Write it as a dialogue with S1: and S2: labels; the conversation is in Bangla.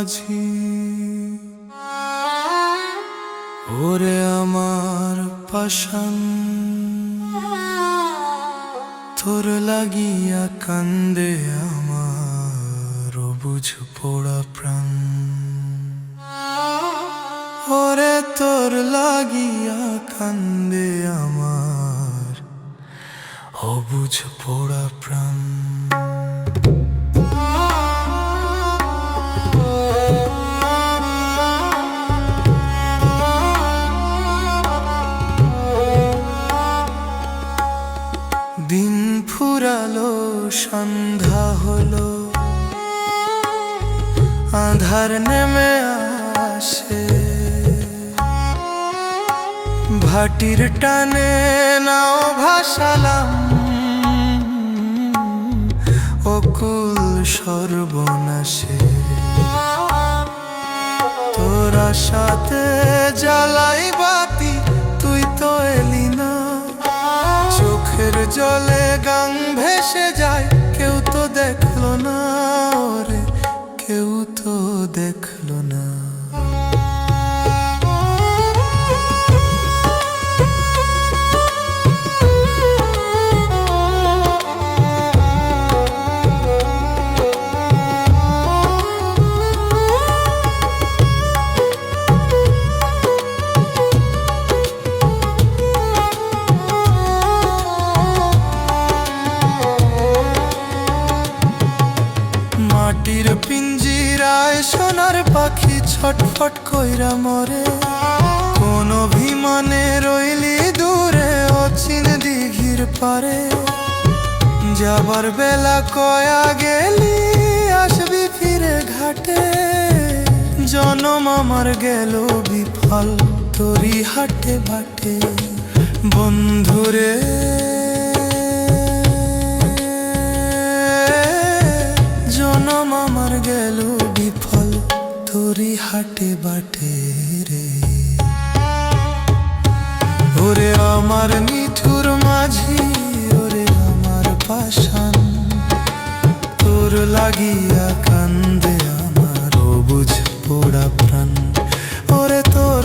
S1: মাঝি। ওরে আমার পাশান তোর লাগিয়া কান্দে আমার বুঝ পোড়া প্রাণ। ওরে তোর লাগিয়া কান্দে আমার অবুঝ পোড়া প্রাণ। ফুরালো সন্ধ্যা হলো। আধার নেমে আসে। ভাটির টানে নাও ভাসালাম। অকুল সর্বনাশে। তোরা সাথে জ্বালাই বাতি, তুই তো এলি না। চোখের জলে গাং ভেসে যায় কেউ তো দেখল না রে কেউ তো দেখল মাটির পিঞ্জিরায় সোনার পাখি ছটফট কইরা মরে। কোন অভিমানে রইলি দূরে, অচিন দিঘির পারে। যাবার বেলা কয়া গেলি, আসবি ফিরে ঘাটে। জনম আমার গেল বিফল তোরি হাটে বাটে। বন্ধুরে বিফল তোরি হাটে বাটে রে। ওরে আমার নিঠুর মাঝি, ওরে আমার পাশান তোর লাগিয়া কান্দে আমার বুঝ পোড়া প্রাণ। ওরে তোর